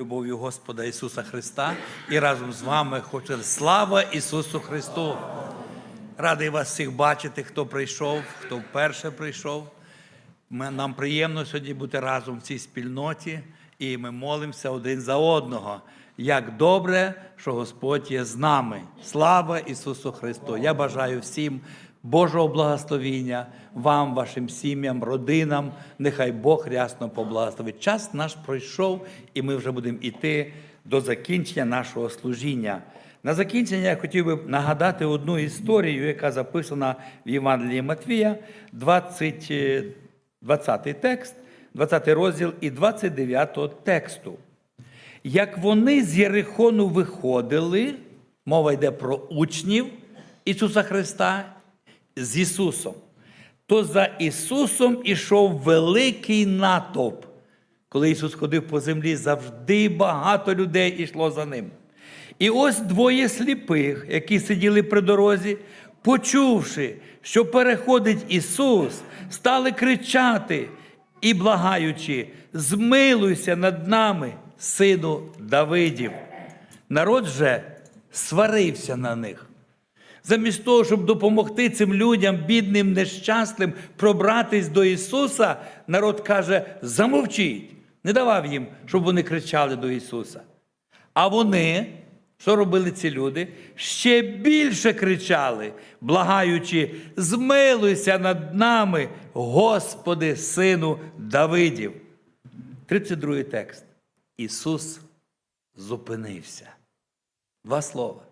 Любов'ю Господа Ісуса Христа і разом з вами хочу слава Ісусу Христу! Радий вас всіх бачити, хто прийшов, хто вперше прийшов. Нам приємно сьогодні бути разом в цій спільноті, і ми молимося один за одного. Як добре, що Господь є з нами. Слава Ісусу Христу! Я бажаю всім Божого благословіння, вам, вашим сім'ям, родинам. Нехай Бог рясно поблагословить. Час наш пройшов, і ми вже будемо йти до закінчення нашого служіння. На закінчення я хотів би нагадати одну історію, яка записана в Євангелії Матвія, 20, е, 20 текст, 20 розділ і 29 тексту. Як вони з Єрихону виходили, мова йде про учнів Ісуса Христа з Ісусом, то за Ісусом ішов великий натовп. Коли Ісус ходив по землі, завжди багато людей йшло за ним. І ось двоє сліпих, які сиділи при дорозі, почувши, що переходить Ісус, стали кричати і благаючи: змилуйся над нами, сину Давидів. Народ же сварився на них. Замість того, щоб допомогти цим людям, бідним, нещасним, пробратись до Ісуса, народ каже: замовчіть, не давав їм, щоб вони кричали до Ісуса. А вони, що робили ці люди? Ще більше кричали, благаючи, змилуйся над нами, Господи, Сину Давидів. 32 текст. Ісус зупинився. Два слова.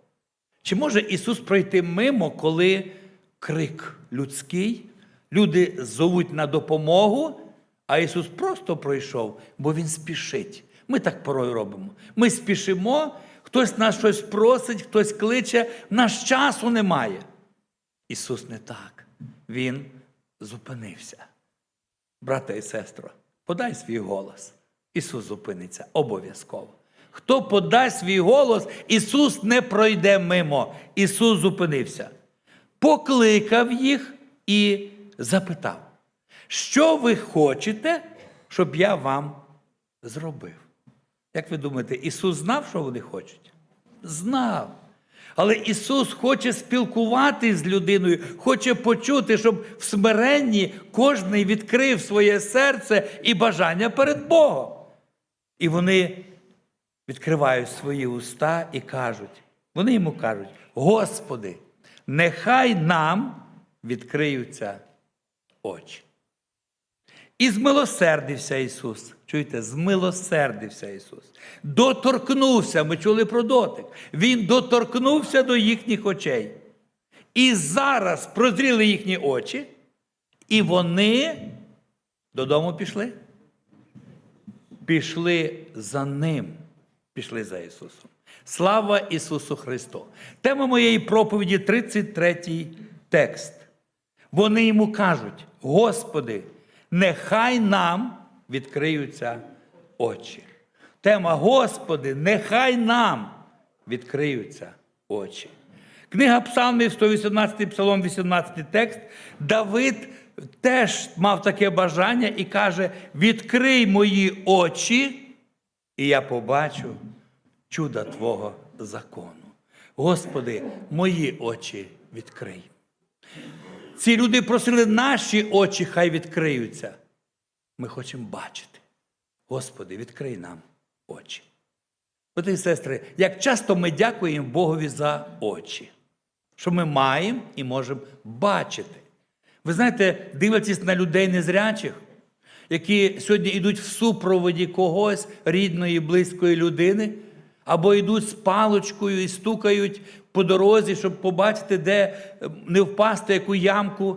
Чи може Ісус пройти мимо, коли крик людський, люди зовуть на допомогу, а Ісус просто пройшов, бо Він спішить. Ми так порой робимо. Ми спішимо, хтось нас щось просить, хтось кличе, нас часу немає. Ісус не так. Він зупинився. Брате і сестро, подай свій голос. Ісус зупиниться обов'язково. Хто подасть свій голос, Ісус не пройде мимо. Ісус зупинився. Покликав їх і запитав, що ви хочете, щоб я вам зробив? Як ви думаєте, Ісус знав, що вони хочуть? Знав. Але Ісус хоче спілкуватися з людиною, хоче почути, щоб в смиренні кожний відкрив своє серце і бажання перед Богом. І вони відкривають свої уста і кажуть, вони йому кажуть: Господи, нехай нам відкриються очі. І змилосердився Ісус. Чуєте, змилосердився Ісус. Доторкнувся, ми чули про дотик. Він доторкнувся до їхніх очей. І зараз прозріли їхні очі, і вони додому пішли. Пішли за Ним, пішли за Ісусом. Слава Ісусу Христу! Тема моєї проповіді 33 текст. Вони йому кажуть: Господи, нехай нам відкриються очі. Тема Господи, нехай нам відкриються очі. Книга Псалмів, 118 Псалом, 18 текст. Давид теж мав таке бажання і каже: відкрий мої очі, і я побачу чуда Твого закону. Господи, мої очі відкрий. Ці люди просили, наші очі хай відкриються. Ми хочемо бачити. Господи, відкрий нам очі. Брати і сестри, як часто ми дякуємо Богові за очі, що ми маємо і можемо бачити. Ви знаєте, дивитесь на людей незрячих, які сьогодні йдуть в супроводі когось, рідної, близької людини, або йдуть з палочкою і стукають по дорозі, щоб побачити, де е, не впасти яку ямку,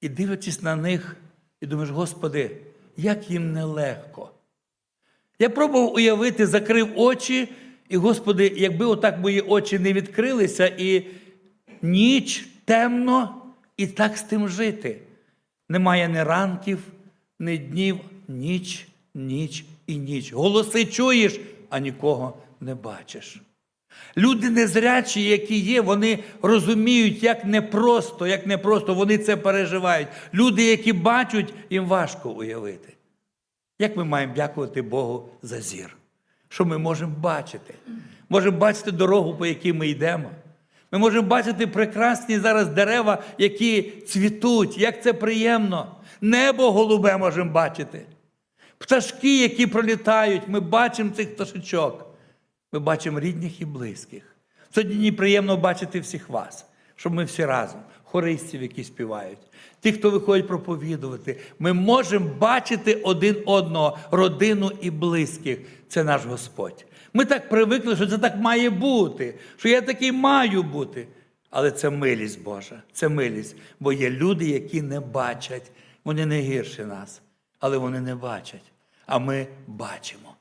і дивитесь на них, і думаєш, Господи, як їм нелегко. Я пробував уявити, закрив очі, і, Господи, якби отак мої очі не відкрилися, і ніч темно, і так з тим жити. Немає ні ранків, ні днів, ніч, ніч і ніч. Голоси чуєш, а нікого не бачиш. Люди незрячі, які є, вони розуміють, як непросто, як непросто вони це переживають. Люди, які бачать, їм важко уявити. Як ми маємо дякувати Богу за зір? що ми можемо бачити. Можемо бачити дорогу, по якій ми йдемо. Ми можемо бачити прекрасні зараз дерева, які цвітуть, як це приємно. Небо голубе можемо бачити. Пташки, які пролітають, ми бачимо цих пташечок. Ми бачимо рідних і близьких. Сьогодні приємно бачити всіх вас, щоб ми всі разом, хористів, які співають, ті, хто виходить проповідувати, ми можемо бачити один одного, родину і близьких. Це наш Господь. Ми так привикли, що це так має бути, що я такий маю бути. Але це милість Божа, це милість, бо є люди, які не бачать, вони не гірші нас, але вони не бачать, а ми бачимо.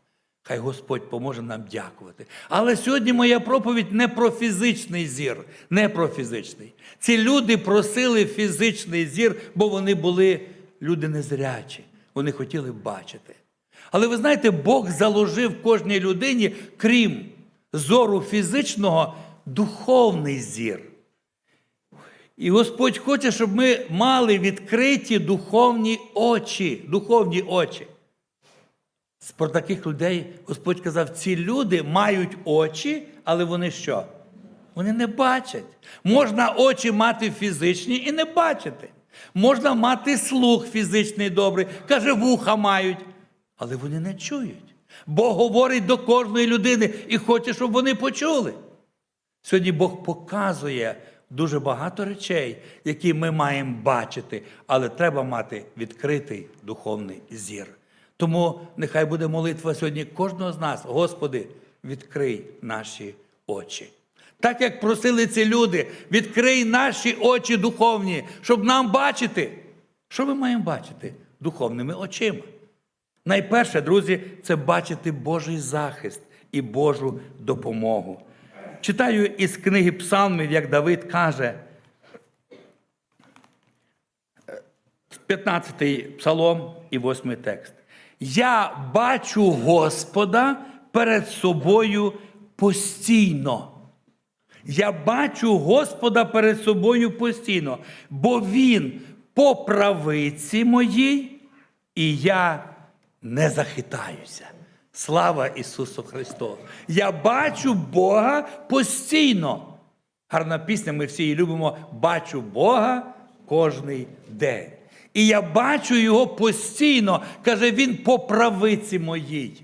Хай Господь поможе нам дякувати. Але сьогодні моя проповідь не про фізичний зір, не про фізичний. Ці люди просили фізичний зір, бо вони були люди незрячі. Вони хотіли бачити. Але ви знаєте, Бог заложив кожній людині, крім зору фізичного, духовний зір. І Господь хоче, щоб ми мали відкриті духовні очі, духовні очі. Про таких людей Господь казав, ці люди мають очі, але вони що? Вони не бачать. Можна очі мати фізичні і не бачити. Можна мати слух фізичний добрий, каже, вуха мають, але вони не чують. Бог говорить до кожної людини і хоче, щоб вони почули. Сьогодні Бог показує дуже багато речей, які ми маємо бачити, але треба мати відкритий духовний зір. Тому нехай буде молитва сьогодні кожного з нас, Господи, відкрий наші очі. Так як просили ці люди, відкрий наші очі духовні, щоб нам бачити. Що ми маємо бачити? Духовними очима. Найперше, друзі, це бачити Божий захист і Божу допомогу. Читаю із книги Псалмів, як Давид каже, 15-й псалом і 8 текст. Я бачу Господа перед собою постійно. Я бачу Господа перед собою постійно, бо Він по правиці моїй, і я не захитаюся. Слава Ісусу Христу! Я бачу Бога постійно. Гарна пісня, ми всі її любимо. Бачу Бога кожний день. І я бачу Його постійно, каже Він по правиці моїй.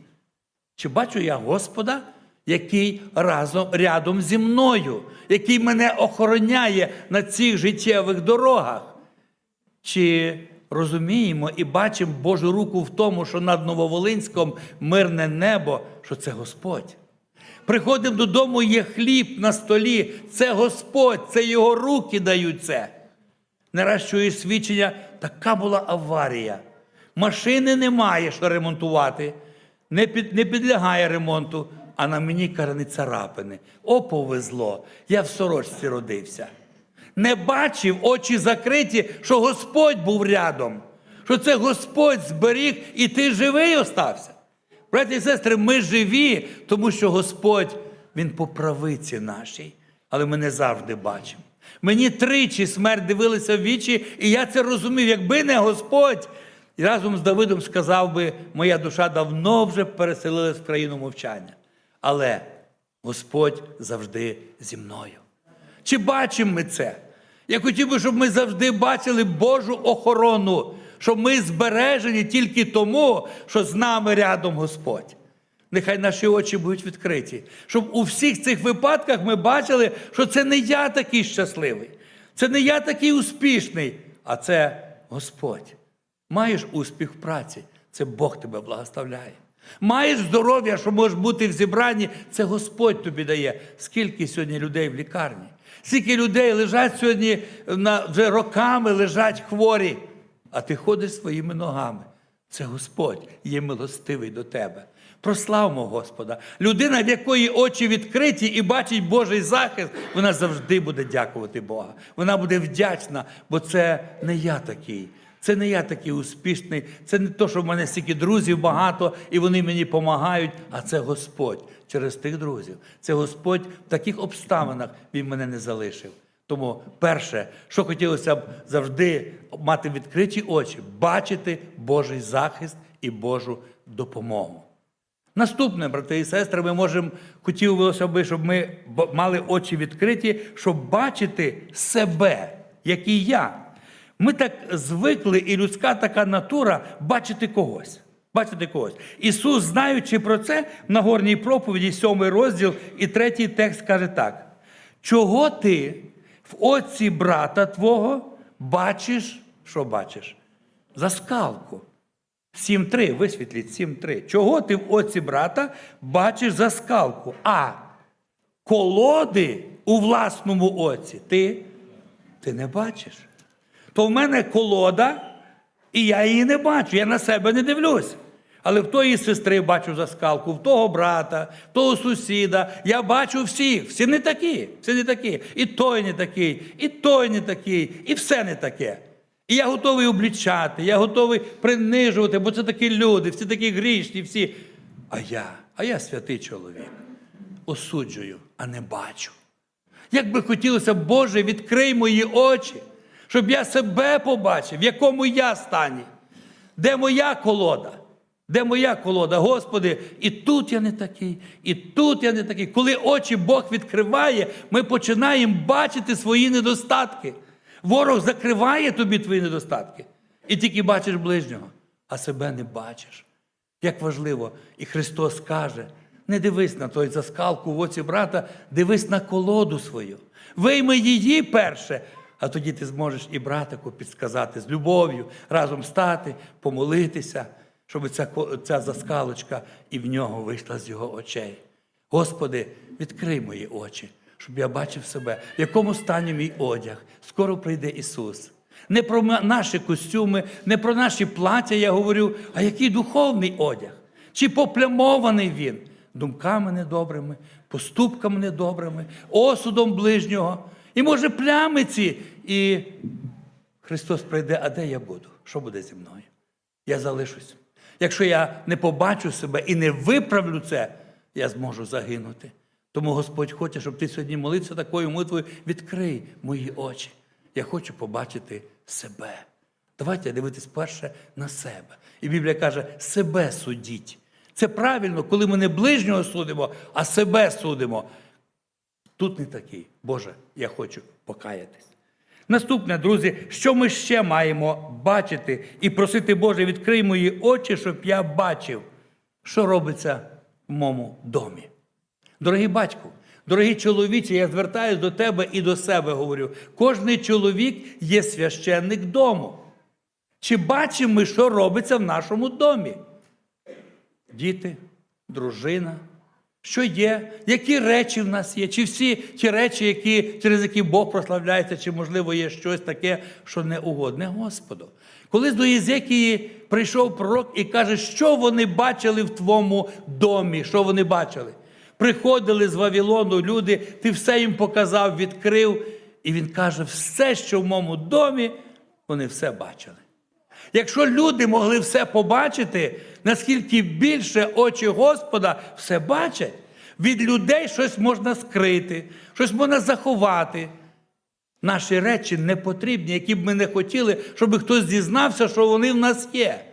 Чи бачу я Господа, який разом рядом зі мною, який мене охороняє на цих життєвих дорогах? Чи розуміємо і бачимо Божу руку в тому, що над Нововолинськом мирне небо, що це Господь? Приходимо додому, є хліб на столі, це Господь, це Його руки дають це. Не раз свідчення, така була аварія. Машини немає, що ремонтувати, не, під, не підлягає ремонту, а на мені карани царапини. О, повезло, я в сорочці родився. Не бачив, очі закриті, що Господь був рядом, що це Господь зберіг, і ти живий остався. Браті і сестри, ми живі, тому що Господь, Він по правиці нашій, але ми не завжди бачимо. Мені тричі смерть дивилася в вічі, і я це розумів. Якби не Господь, і разом з Давидом сказав би, моя душа давно вже переселилась в країну мовчання. Але Господь завжди зі мною. Чи бачимо ми це? Я хотів би, щоб ми завжди бачили Божу охорону, що ми збережені тільки тому, що з нами рядом Господь. Нехай наші очі будуть відкриті, щоб у всіх цих випадках ми бачили, що це не я такий щасливий, це не я такий успішний, а це Господь. Маєш успіх в праці, це Бог тебе благословляє. Маєш здоров'я, що можеш бути в зібранні, це Господь тобі дає. Скільки сьогодні людей в лікарні? Скільки людей лежать сьогодні на, вже роками лежать хворі, а ти ходиш своїми ногами. Це Господь є милостивий до тебе. Прославмо Господа. Людина, в якої очі відкриті і бачить Божий захист, вона завжди буде дякувати Бога. Вона буде вдячна, бо це не я такий. Це не я такий успішний, це не то, що в мене стільки друзів багато, і вони мені допомагають, а це Господь через тих друзів. Це Господь в таких обставинах Він мене не залишив. Тому перше, що хотілося б завжди мати відкриті очі, бачити Божий захист і Божу допомогу. Наступне, брати і сестри, ми можемо, хотілося б, щоб ми мали очі відкриті, щоб бачити себе, який я. Ми так звикли, і людська така натура бачити когось. Бачити когось. Ісус, знаючи про це, в Нагорній проповіді, сьомий розділ і третій текст каже так: чого ти в оці брата твого бачиш, що бачиш? Заскалку. 7.3, висвітліть 7.3. Чого ти в оці брата бачиш заскалку? А колоди у власному оці ти, ти не бачиш. То в мене колода, і я її не бачу, я на себе не дивлюсь. Але в тої сестри бачу заскалку, в того брата, в того сусіда. Я бачу всіх. Всі не такі, всі не такі. І той не такий, і той не такий, і все не таке. І я готовий облічати, я готовий принижувати, бо це такі люди, всі такі грішні, всі. А я, а я святий чоловік. Осуджую, а не бачу. Як би хотілося, Боже, відкрий мої очі, щоб я себе побачив, в якому я стані, де моя колода. Де моя колода, Господи, і тут я не такий, і тут я не такий. Коли очі Бог відкриває, ми починаємо бачити свої недостатки. Ворог закриває тобі твої недостатки. І тільки бачиш ближнього, а себе не бачиш. Як важливо, і Христос каже: не дивись на той заскалку в оці брата, дивись на колоду свою. Вийми її перше, а тоді ти зможеш і братику підсказати з любов'ю, разом стати, помолитися, щоб ця, ця заскалочка і в нього вийшла з його очей. Господи, відкрий мої очі, щоб я бачив себе, в якому стані мій одяг. Скоро прийде Ісус. Не про наші костюми, не про наші плаття я говорю, а який духовний одяг. Чи поплямований він думками недобрими, поступками недобрими, осудом ближнього. І може плямиці. І Христос прийде, а де я буду? Що буде зі мною? Я залишусь. Якщо я не побачу себе і не виправлю це, я зможу загинути. Тому Господь хоче, щоб ти сьогодні молився такою молитвою, відкрий мої очі. Я хочу побачити себе. Давайте дивитись перше на себе. І Біблія каже, себе судіть. Це правильно, коли ми не ближнього судимо, а себе судимо. Тут не такий. Боже, я хочу покаятись. Наступне, друзі, що ми ще маємо бачити і просити, Боже, відкрий мої очі, щоб я бачив, що робиться в моєму домі. Дорогий батьку, дорогі чоловічі, я звертаюся до тебе і до себе говорю: кожний чоловік є священник дому. Чи бачимо ми, що робиться в нашому домі? Діти, дружина, що є, які речі в нас є, чи всі ті речі, які, через які Бог прославляється, чи, можливо, є щось таке, що не угодне Господу. Колись до Єзекії прийшов пророк і каже, що вони бачили в твоєму домі, що вони бачили. Приходили з Вавилону люди, ти все їм показав, відкрив. І він каже, все, що в моєму домі, вони все бачили. Якщо люди могли все побачити, наскільки більше очі Господа все бачать, від людей щось можна скрити, щось можна заховати. Наші речі не потрібні, які б ми не хотіли, щоб хтось дізнався, що вони в нас є.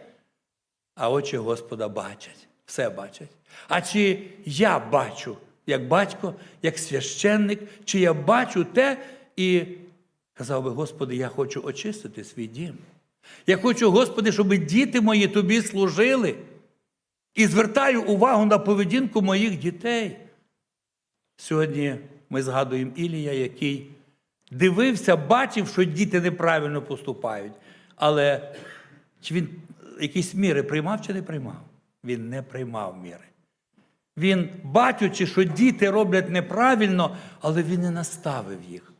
А очі Господа бачать, все бачать. А чи я бачу, як батько, як священник, чи я бачу те і казав би, Господи, я хочу очистити свій дім. Я хочу, Господи, щоб діти мої тобі служили. І звертаю увагу на поведінку моїх дітей. Сьогодні ми згадуємо Ілія, який дивився, бачив, що діти неправильно поступають. Але чи він якісь міри приймав чи не приймав? Він не приймав міри. Він, бачучи, що діти роблять неправильно, але він не наставив їх.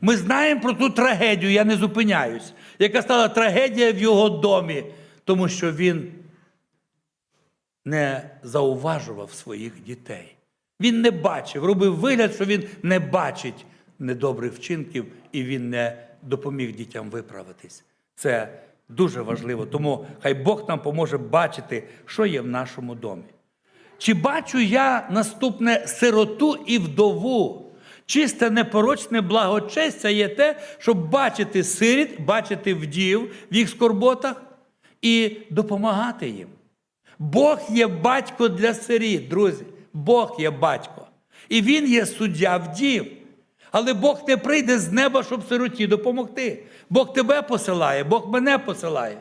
Ми знаємо про ту трагедію, я не зупиняюсь, яка стала трагедія в його домі, тому що він не зауважував своїх дітей. Він не бачив, робив вигляд, що він не бачить недобрих вчинків і він не допоміг дітям виправитись. Це дуже важливо. Тому хай Бог нам поможе бачити, що є в нашому домі. Чи бачу я наступне сироту і вдову? Чисте непорочне благочестя є те, щоб бачити сиріт, бачити вдів в їх скорботах і допомагати їм. Бог є батько для сиріт, друзі. Бог є батько. І Він є суддя вдів. Але Бог не прийде з неба, щоб сироті допомогти. Бог тебе посилає, Бог мене посилає.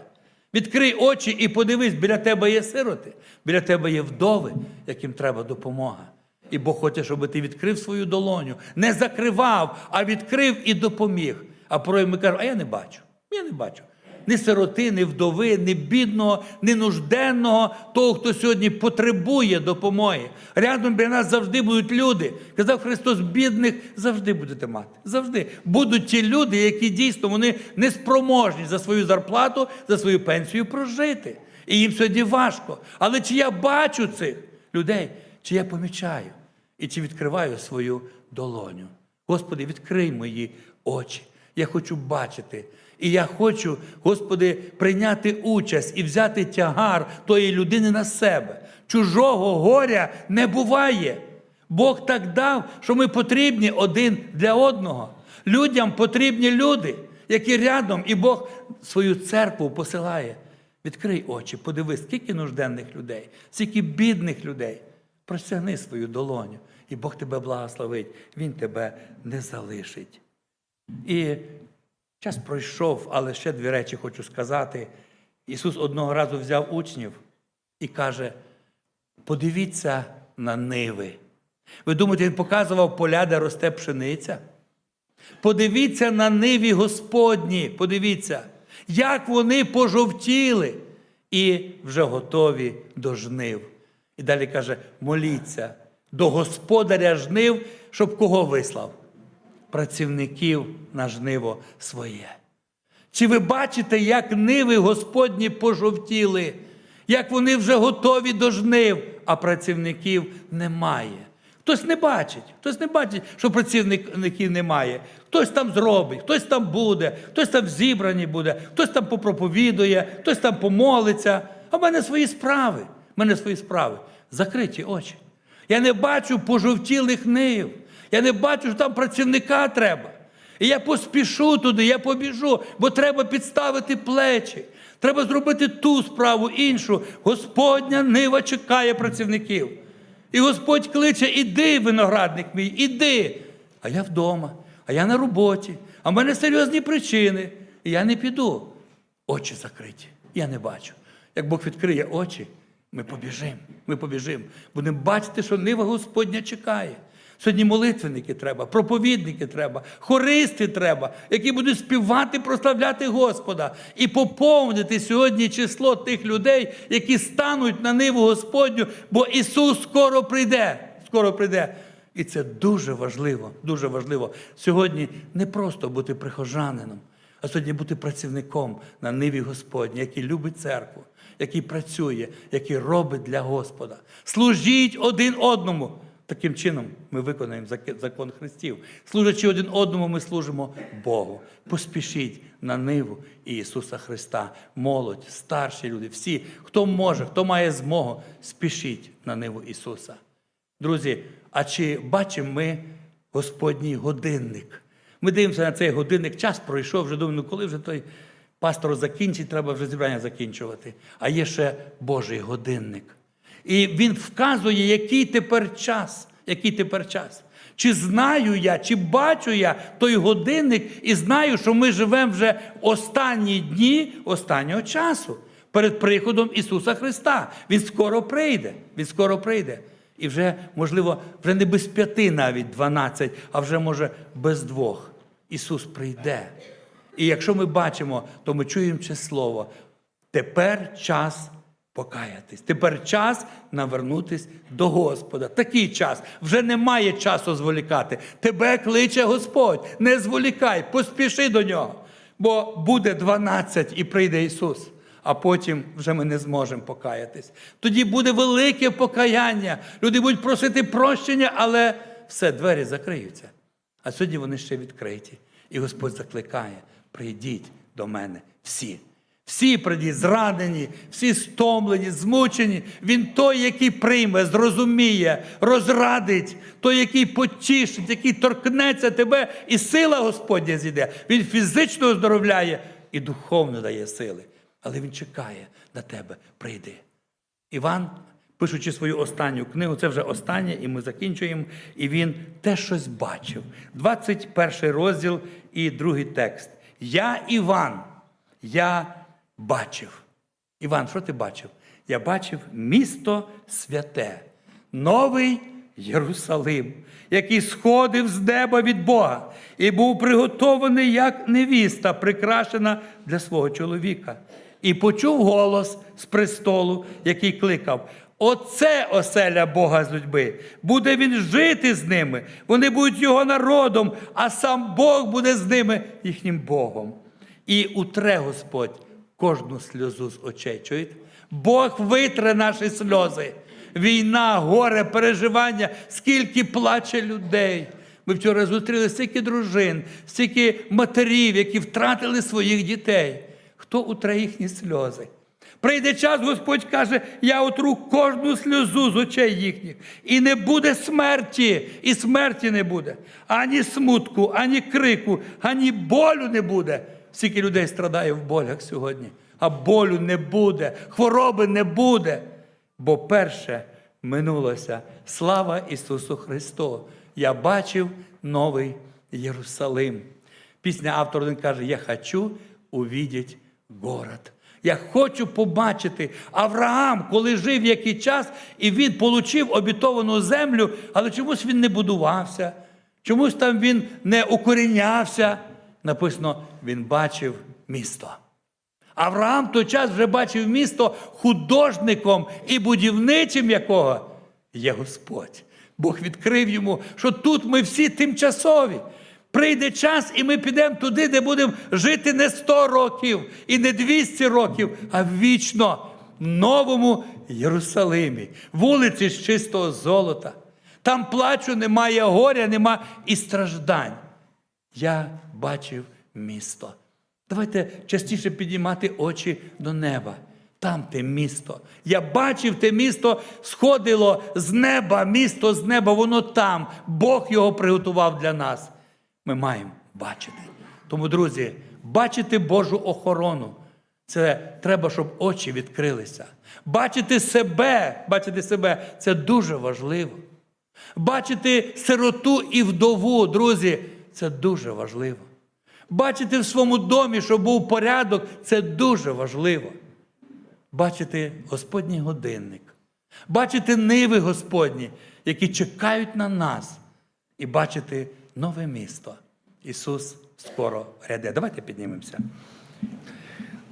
Відкрий очі і подивись, біля тебе є сироти, біля тебе є вдови, яким треба допомога. І Бог хоче, щоб ти відкрив свою долоню, не закривав, а відкрив і допоміг. А порой ми кажемо, а я не бачу. Я не бачу. Ні сироти, ні вдови, ні бідного, ні нужденного, того, хто сьогодні потребує допомоги. Рядом біля нас завжди будуть люди. Казав Христос, бідних завжди будете мати. Завжди. Будуть ті люди, які дійсно вони не спроможні за свою зарплату, за свою пенсію прожити. І їм сьогодні важко. Але чи я бачу цих людей, чи я помічаю, і чи відкриваю свою долоню? Господи, відкрий мої очі. Я хочу бачити. І я хочу, Господи, прийняти участь і взяти тягар тої людини на себе. Чужого горя не буває. Бог так дав, що ми потрібні один для одного. Людям потрібні люди, які рядом, і Бог свою церкву посилає. Відкрий очі, подивись, скільки нужденних людей, скільки бідних людей. Простягни свою долоню, і Бог тебе благословить, Він тебе не залишить. І час пройшов, але ще дві речі хочу сказати. Ісус одного разу взяв учнів і каже: подивіться на ниви. Ви думаєте, Він показував поля, де росте пшениця? Подивіться на ниві Господні, подивіться, як вони пожовтіли і вже готові до жнив. І далі каже: моліться до господаря жнив, щоб кого вислав? Працівників на жниво своє. Чи ви бачите, як ниви Господні пожовтіли, як вони вже готові до жнив, а працівників немає? Хтось не бачить, хтось не бачить, що працівників немає. Хтось там зробить, хтось там буде, хтось там в зібранні буде, хтось там попроповідує, хтось там помолиться. А в мене свої справи. В мене свої справи. Закриті очі. Я не бачу пожовтілих нив. Я не бачу, що там працівника треба. І я поспішу туди, я побіжу, бо треба підставити плечі. Треба зробити ту справу, іншу. Господня нива чекає працівників. І Господь кличе, іди, виноградник мій, іди. А я вдома, а я на роботі, а в мене серйозні причини. І я не піду. Очі закриті. Я не бачу. Як Бог відкриє очі, ми побіжимо. Ми побіжимо. Будемо бачити, що нива Господня чекає. Сьогодні молитвенники треба, проповідники треба, хористи треба, які будуть співати, прославляти Господа і поповнити сьогодні число тих людей, які стануть на ниву Господню, бо Ісус скоро прийде. Скоро прийде. І це дуже важливо, дуже важливо. Сьогодні не просто бути прихожанином, а сьогодні бути працівником на ниві Господній, який любить церкву, який працює, який робить для Господа. Служіть один одному. Таким чином ми виконаємо закон Христів. Служачи один одному, ми служимо Богу. Поспішіть на ниву Ісуса Христа, молодь, старші люди, всі, хто може, хто має змогу, спішіть на ниву Ісуса. Друзі, а чи бачимо ми Господній годинник? Ми дивимося на цей годинник, час пройшов, вже думаємо, ну коли вже той пастор закінчить, треба вже зібрання закінчувати. А є ще Божий годинник. І він вказує, який тепер час. Який тепер час. Чи знаю я, чи бачу я той годинник і знаю, що ми живемо вже останні дні останнього часу перед приходом Ісуса Христа. Він скоро прийде. Він скоро прийде. І вже, можливо, вже не без п'яти, навіть дванадцять, а вже може без двох. Ісус прийде. І якщо ми бачимо, то ми чуємо це слово. Тепер час покаятись. Тепер час навернутись до Господа. Такий час. Вже немає часу зволікати. Тебе кличе Господь. Не зволікай, поспіши до нього. Бо буде 12 і прийде Ісус. А потім вже ми не зможемо покаятись. Тоді буде велике покаяння. Люди будуть просити прощення, але все, двері закриються. А сьогодні вони ще відкриті. І Господь закликає: прийдіть до мене всі. Всі прийдіть зранені, всі стомлені, змучені. Він той, який прийме, зрозуміє, розрадить, той, який потішить, який торкнеться тебе, і сила Господня зійде. Він фізично оздоровляє і духовно дає сили. Але Він чекає на тебе, прийди. Іван, пишучи свою останню книгу, це вже останнє, і ми закінчуємо. І він теж щось бачив. 21 розділ і другий текст. Я Іван, я бачив. Іван, що ти бачив? Я бачив місто святе, новий Єрусалим, який сходив з неба від Бога і був приготований як невіста, прикрашена для свого чоловіка. І почув голос з престолу, який кликав: Оце оселя Бога з людьми. Буде він жити з ними. Вони будуть його народом, а сам Бог буде з ними їхнім Богом. І утре Господь кожну сльозу з очей. Чуєте? Бог витре наші сльози. Війна, горе, переживання, скільки плаче людей. Ми вчора зустріли стільки дружин, стільки матерів, які втратили своїх дітей. Хто утре їхні сльози? Прийде час, Господь каже, я отру кожну сльозу з очей їхніх. І не буде смерті, і смерті не буде. Ані смутку, ані крику, ані болю не буде. Скільки людей страдає в болях сьогодні, а болю не буде, хвороби не буде. Бо перше минулося. Слава Ісусу Христу! Я бачив новий Єрусалим. Пісня автор каже: Я хочу увидеть город. Я хочу побачити Авраам, коли жив який час, і він отримав обітовану землю, але чомусь він не будувався, чомусь там він не укорінявся. Написано, він бачив місто. Авраам той час вже бачив місто художником і будівничим якого є Господь. Бог відкрив йому, що тут ми всі тимчасові. Прийде час, і ми підемо туди, де будемо жити не 100 років і не 200 років, а вічно в новому Єрусалимі, вулиці з чистого золота. Там плачу, немає горя, нема і страждань. Я бачив місто. Давайте частіше підіймати очі до неба. Там те місто. Я бачив те місто, сходило з неба, місто з неба, воно там. Бог його приготував для нас. Ми маємо бачити. Тому, друзі, бачити Божу охорону. Це треба, щоб очі відкрилися. Бачити себе, бачити себе це дуже важливо. Бачити сироту і вдову, друзі, це дуже важливо. Бачити в своєму домі, щоб був порядок, це дуже важливо. Бачити Господній годинник, бачити ниви Господні, які чекають на нас, і бачити нове місто. Ісус скоро ряде. Давайте піднімемося.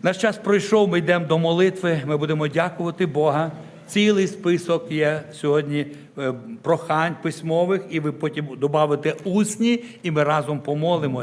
Наш час пройшов, ми йдемо до молитви, ми будемо дякувати Бога. Цілий список є сьогодні е, прохань письмових, і ви потім додавите усні, і ми разом помолимося.